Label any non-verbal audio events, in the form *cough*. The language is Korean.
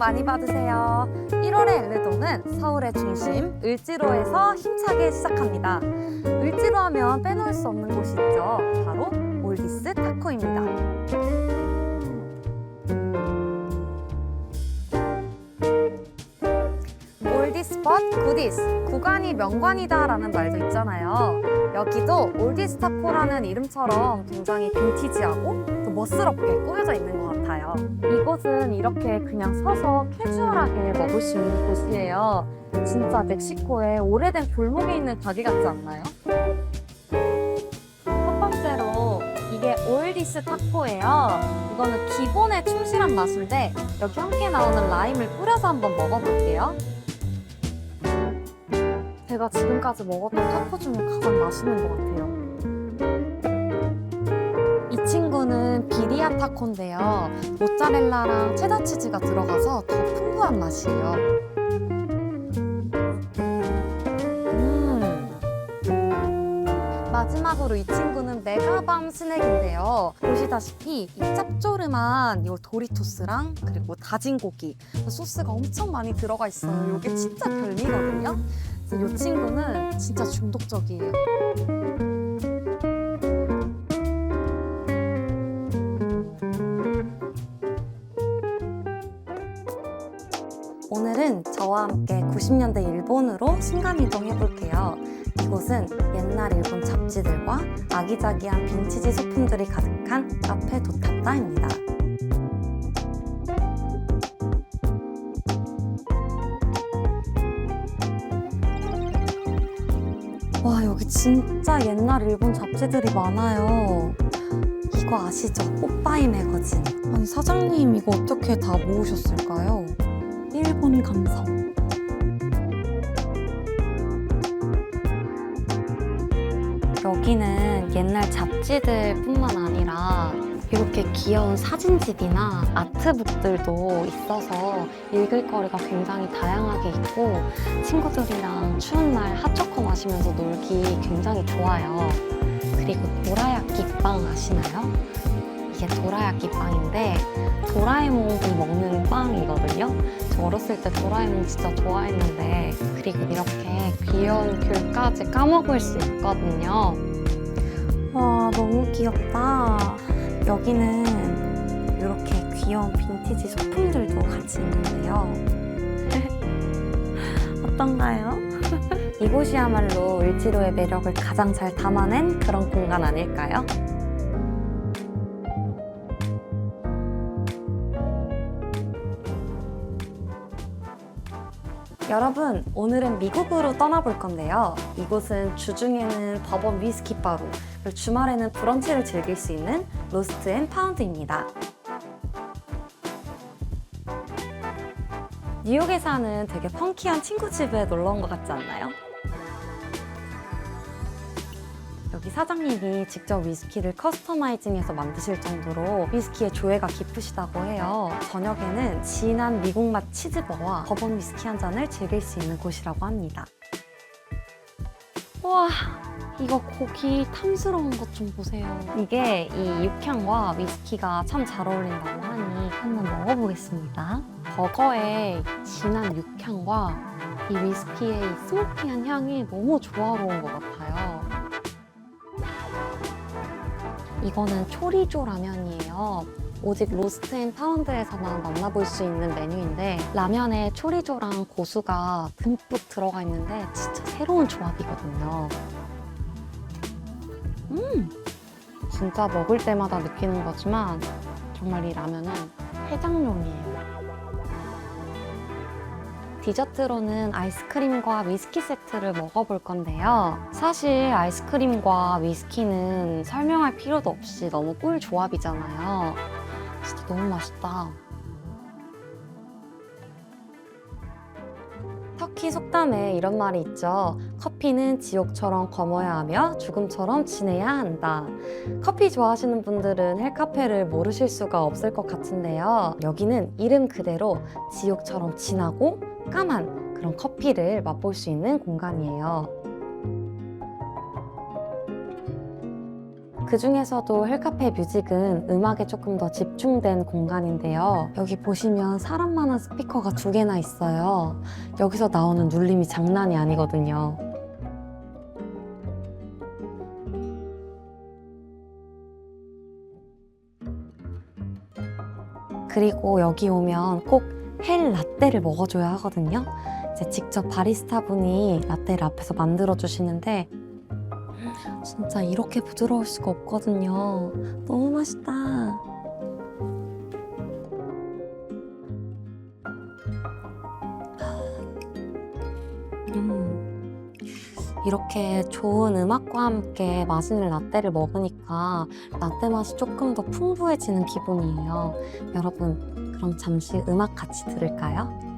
많이 받으세요. 1월의 엘르동은 서울의 중심 을지로에서 힘차게 시작합니다. 을지로 하면 빼놓을 수 없는 곳이 있죠. 바로 올디스 타코입니다. 벗 굿디스 구간이 명관이다 라는 말도 있잖아요. 여기도 올디스 타코라는 이름처럼 굉장히 빈티지하고 또 멋스럽게 꾸며져 있는 것 같아요. 이곳은 이렇게 그냥 서서 캐주얼하게 먹을 수 있는 곳이에요. 진짜 멕시코의 오래된 골목에 있는 가게 같지 않나요? 첫 번째로 이게 올디스 타코예요. 이거는 기본에 충실한 맛인데 여기 함께 나오는 라임을 뿌려서 한번 먹어볼게요. 제가 지금까지 먹었던 타코 중에 가장 맛있는 것 같아요. 타코인데요. 모짜렐라랑 체다 치즈가 들어가서 더 풍부한 맛이에요. 음. 마지막으로 이 친구는 메가밤 스낵인데요. 보시다시피 이 짭조름한 이 도리토스랑 그리고 다진 고기 소스가 엄청 많이 들어가 있어요. 이게 진짜 별미거든요. 이 친구는 진짜 중독적이에요. 오늘은 저와 함께 90년대 일본으로 순간이동 해볼게요. 이곳은 옛날 일본 잡지들과 아기자기한 빈티지 소품들이 가득한 카페 도타타입니다. 와, 여기 진짜 옛날 일본 잡지들이 많아요. 이거 아시죠? 뽀빠이 매거진. 아니, 사장님 이거 어떻게 다 모으셨을까요? 일본 감성. 여기는 옛날 잡지들 뿐만 아니라 이렇게 귀여운 사진집이나 아트북들도 있어서 읽을 거리가 굉장히 다양하게 있고 친구들이랑 추운 날 핫초코 마시면서 놀기 굉장히 좋아요. 그리고 도라야끼 빵 아시나요? 이게 도라야끼 빵인데 도라에몽이 먹는 빵이거든요. 저 어렸을 때 도라에몽 진짜 좋아했는데 그리고 이렇게 귀여운 귤까지 까먹을 수 있거든요. 와 너무 귀엽다. 여기는 이렇게 귀여운 빈티지 소품들도 같이 있는데요. *laughs* 어떤가요? 이곳이야말로 을지로의 매력을 가장 잘 담아낸 그런 공간 아닐까요? 여러분, 오늘은 미국으로 떠나볼 건데요. 이곳은 주중에는 버번 위스키 바로, 그리고 주말에는 브런치를 즐길 수 있는 로스트 앤 파운드입니다. 뉴욕에 사는 되게 펑키한 친구 집에 놀러 온 것 같지 않나요? 여기 사장님이 직접 위스키를 커스터마이징해서 만드실 정도로 위스키에 조예가 깊으시다고 해요. 저녁에는 진한 미국 맛 치즈버와 버번 위스키 한 잔을 즐길 수 있는 곳이라고 합니다. 와, 이거 고기 탐스러운 것 좀 보세요. 이게 이 육향과 위스키가 참 잘 어울린다고 하니 한번 먹어보겠습니다. 버거의 진한 육향과 이 위스키의 이 스모키한 향이 너무 조화로운 것 같아요. 이거는 초리조 라면이에요. 오직 로스트 앤 파운드에서만 만나볼 수 있는 메뉴인데 라면에 초리조랑 고수가 듬뿍 들어가 있는데 진짜 새로운 조합이거든요. 음, 진짜 먹을 때마다 느끼는 거지만 정말 이 라면은 해장용이에요. 디저트로는 아이스크림과 위스키 세트를 먹어볼 건데요. 사실 아이스크림과 위스키는 설명할 필요도 없이 너무 꿀 조합이잖아요. 진짜 너무 맛있다. 터키 속담에 이런 말이 있죠. 커피는 지옥처럼 검어야 하며 죽음처럼 진해야 한다. 커피 좋아하시는 분들은 헬카페를 모르실 수가 없을 것 같은데요. 여기는 이름 그대로 지옥처럼 진하고 까만 그런 커피를 맛볼 수 있는 공간이에요. 그 중에서도 힐카페 뮤직은 음악에 조금 더 집중된 공간인데요. 여기 보시면 사람 많은 스피커가 두 개나 있어요. 여기서 나오는 눌림이 장난이 아니거든요. 그리고 여기 오면 꼭 헬 라떼를 먹어줘야 하거든요. 이제 직접 바리스타 분이 라떼를 앞에서 만들어 주시는데 진짜 이렇게 부드러울 수가 없거든요. 너무 맛있다. 음. 이렇게 좋은 음악과 함께 맛있는 라떼를 먹으니까 라떼 맛이 조금 더 풍부해지는 기분이에요. 여러분, 그럼 잠시 음악 같이 들을까요?